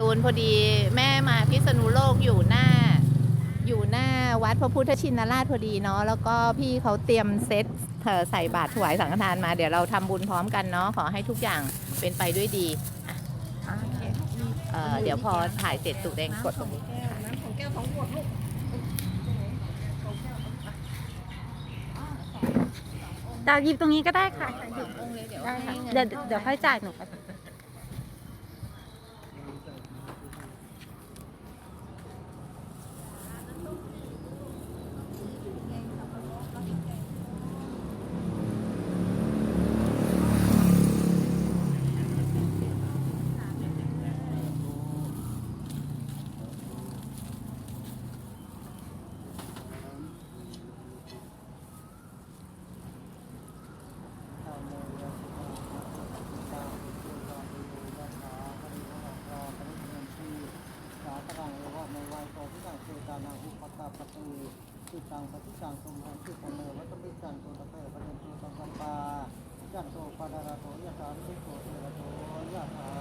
ตูนพอดีแม่มาพิษณุโลกอยู่หน้า อยู่หน้าวัดพระพุทธชินราชพอดีเนาะแล้วก็พี่เขาเตรียมเซตเอ่อใส่บาตรถวายสังฆทานมาเดี๋ยวเราทำบุญพร้อมกันเนาะขอให้ทุกอย่างเป็นไปด้วยดีอะเอ่อเดี๋ยวพอถ่ายเสร็จสุกแดงกดตรงนี้ น้ำของแก้วของขวดลูกดาวหยิบตรงนี้ก็ได้ค่ะเดี๋ยวได้ให้ค่ะเดี๋ยวเดี๋ยวค่อยจ่ายหนูก่อน สาตรังเอวะในวัยโตทิสังเสตา นังอุปตาปตุจิตังปฏิสังสมหังสิตเนวัตมิสังโตตะเปปะเนตุตังสัมปาจันโตปะดาราโตยะถาริโตเทระโตยะถา